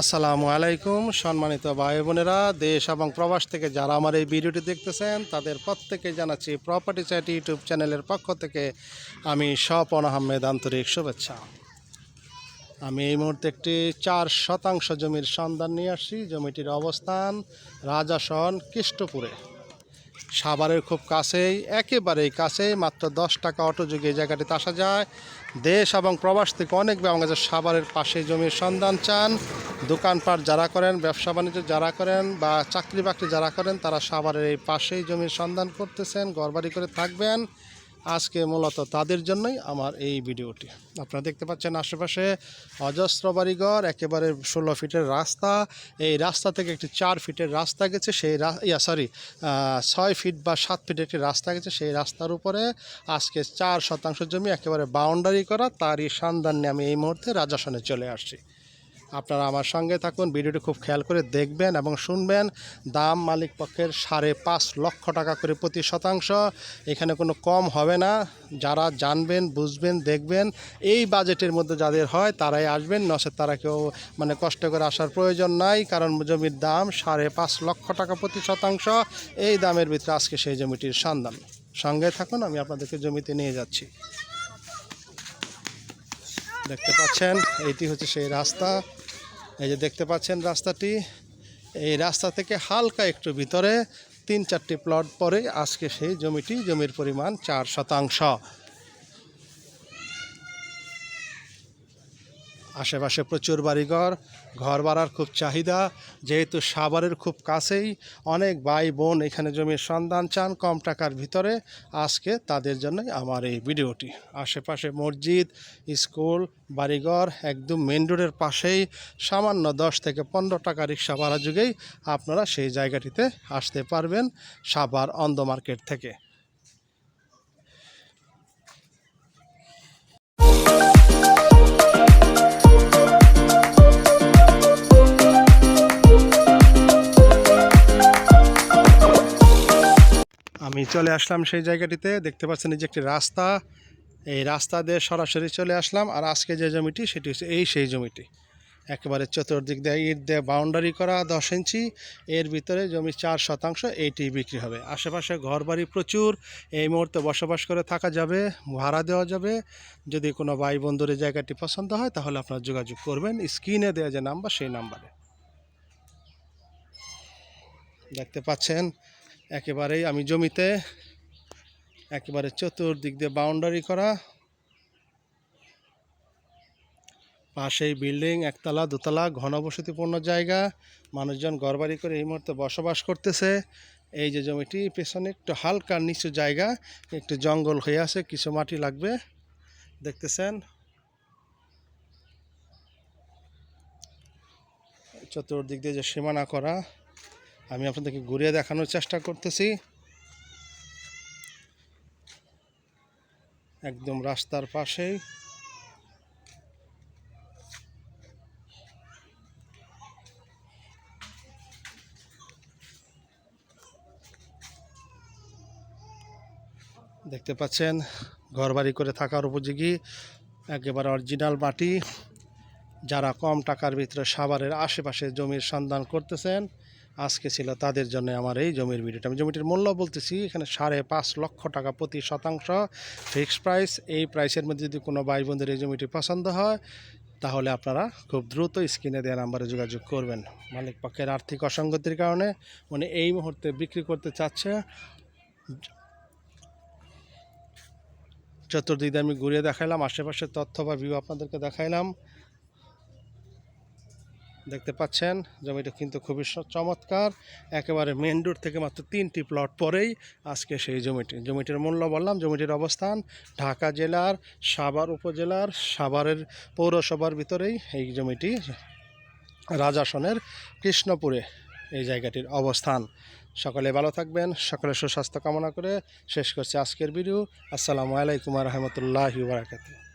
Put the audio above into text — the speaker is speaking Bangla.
আসসালামু আলাইকুম, সম্মানিত ভাই বোনেরা। দেশ এবং প্রবাস থেকে যারা আমার এই ভিডিওটি দেখতেছেন, তাদের প্রত্যেকে জানাচ্ছি প্রপার্টি চ্যাট ইউটিউব চ্যানেলের পক্ষ থেকে আমি স্বপন আহমেদ আন্তরিক শুভেচ্ছা। আমি এই মুহূর্তে একটি চার শতাংশ জমির সন্ধান নিয়ে আসছি। জমিটির অবস্থান রাজাসন কৃষ্টপুরে সাভারের খুব কাছেই, একেবারেই কাছেই, মাত্র দশ টাকা অটো যোগে এই জায়গাটিতে আসা যায়। দেশ এবং প্রবাস থেকে অনেক আছে। সাভারের পাশে জমির সন্ধান চান। দোকানপাট যারা করেন, ব্যবসা বাণিজ্য যারা করেন বা চাকরি বাকরি যারা করেন, তারা সাভারের এই পাশেই জমির সন্ধান করতেছেন, ঘরবাড়ি করে থাকবেন। আজকে মূলত তাদের জন্যই আমার এই ভিডিওটি। আপনারা দেখতে পাচ্ছেন আশেপাশে অজস্র বাড়িঘর, একেবারে ষোলো ফিটের রাস্তা। এই রাস্তা থেকে একটি চার ফিটের রাস্তা গেছে, সেই ইয়া সরি ছয় ফিট বা সাত ফিট একটি রাস্তা গেছে, সেই রাস্তার উপরে আজকে চার শতাংশ জমি একেবারে বাউন্ডারি করা, তারই সন্ধান নিয়ে আমি এই মুহূর্তে রাজাসনে চলে আসছি। আপনারা আমার সঙ্গে থাকুন, ভিডিওটি খুব খেয়াল করে দেখবেন এবং শুনবেন। দাম মালিক পক্ষের সাড়ে পাঁচ লক্ষ টাকা করে প্রতি শতাংশ। এখানে কোনো কম হবে না। যারা জানবেন, বুঝবেন, দেখবেন, এই বাজেটের মধ্যে যাদের হয় তারাই আসবেন। নসে তারা কেউ মানে কষ্ট করে আসার প্রয়োজন নাই, কারণ জমির দাম সাড়ে পাঁচ লক্ষ টাকা প্রতি শতাংশ। এই দামের ভিতরে আজকে সেই জমিটির সন্ধান। সঙ্গে থাকুন, আমি আপনাদেরকে জমিতে নিয়ে যাচ্ছি। দেখতে পাচ্ছেন, এইটি হচ্ছে সেই রাস্তা। এই যে দেখতে পাচ্ছেন রাস্তাটি, এই রাস্তা থেকে হালকা একটু ভিতরে তিন চারটি প্লট পরে আজকে সেই জমিটি, জমির পরিমাণ চার শতাংশ। আশেপাশে প্রচুর বাড়িঘর ঘর ভাড়ার খুব চাহিদা, যেহেতু সাভারের খুব কাছেই অনেক ভাই বোন এখানে জমির সন্ধান চান কম টাকার ভিতরে। আজকে তাদের জন্যই আমার এই ভিডিওটি। আশেপাশে মসজিদ, স্কুল, বাড়িঘর একদম মেন রোডের পাশেই সামান্য দশ থেকে পনেরো টাকা রিক্সা ভাড়া যুগেই আপনারা সেই জায়গাটিতে আসতে পারবেন সাভার অন্ধ মার্কেট থেকে। আমি চলে আসলাম সেই জায়গাটিতে। দেখতে পাচ্ছেন এই যে একটি রাস্তা। এই রাস্তা দিয়ে সরাসরি চলে আসলাম আর আজকে যে জমিটি, সেটি হচ্ছে এই সেই জমিটি। একেবারে চতুর্দিক দিয়ে, ইট দিয়ে বাউন্ডারি করা দশ ইঞ্চি। এর ভিতরে জমি চার শতাংশ এইটি বিক্রি হবে। আশেপাশে ঘরবাড়ি প্রচুর। এই মুহূর্তে বসবাস করে থাকা যাবে, ভাড়া দেওয়া যাবে। যদি কোনো ভাই বন্ধুর জায়গাটি পছন্দ হয়, তাহলে আপনার যোগাযোগ করবেন। স্ক্রিনে দেওয়া যে নাম্বার, সেই নাম্বারে। দেখতে পাচ্ছেন একেবারেই আমি জমিতে একেবারে চতুর্দিক দিয়ে বাউন্ডারি করা। পাশেই বিল্ডিং একতলা, দোতলা, ঘনবসতিপূর্ণ জায়গা। মানুষজন ঘরবাড়ি করে এই মুহূর্তে বসবাস করতেছে। এই যে জমিটি, পেছনে একটু হালকা নিচু জায়গা, একটু জঙ্গল হয়ে আছে, কিছু মাটি লাগবে। দেখতেছেন? চতুর্দিক দিয়ে যে সীমানা করা। আমি আপনাদেরকে ঘুরিয়ে দেখানোর চেষ্টা করতেছি। একদম রাস্তার পাশেই দেখতে পাচ্ছেন, ঘরবাড়ি করে থাকার উপযোগী, একেবারে অরিজিনাল মাটি। যারা কম টাকার ভিতরে সাভারের আশেপাশে জমির সন্ধান করতেছেন আজকে ছিল তাদের জন্য আমার এই জমির ভিডিওটা। আমি জমিটির মূল্য বলতেছি, এখানে সাড়ে পাঁচ লক্ষ টাকা প্রতি শতাংশ। ফিক্সড প্রাইস, এই প্রাইসের মধ্যে যদি কোনো ভাই বোনদের এই জমিটি পছন্দ হয়, তাহলে আপনারা খুব দ্রুত স্ক্রিনে দেওয়া নাম্বারে যোগাযোগ করবেন। মালিক পক্ষের আর্থিক অসঙ্গতির কারণে উনি এই মুহূর্তে বিক্রি করতে চাচ্ছে। চতুর্দিকে আমি ঘুরিয়ে দেখাইলাম, আশেপাশের তথ্য বা ভিউ আপনাদেরকে দেখাইলাম। দেখতে পাচ্ছেন, জমিটা কিন্তু খুবই চমৎকার। একেবারে মেন রোড থেকে মাত্র তিনটি প্লট পরেই আজকে সেই জমিটি। জমিটির মূল্য বললাম, জমিটির অবস্থান ঢাকা জেলার সাভার উপজেলার সাভারের পৌরসভার ভিতরেই এই জমিটি, রাজাসনের কৃষ্ণপুরে এই জায়গাটির অবস্থান। সকলে ভালো থাকবেন, সকলে সুস্বাস্থ্য কামনা করে শেষ করছি আজকের ভিডিও আসসালামু আলাইকুম রহমতুল্লাহ বারাকাতুহ।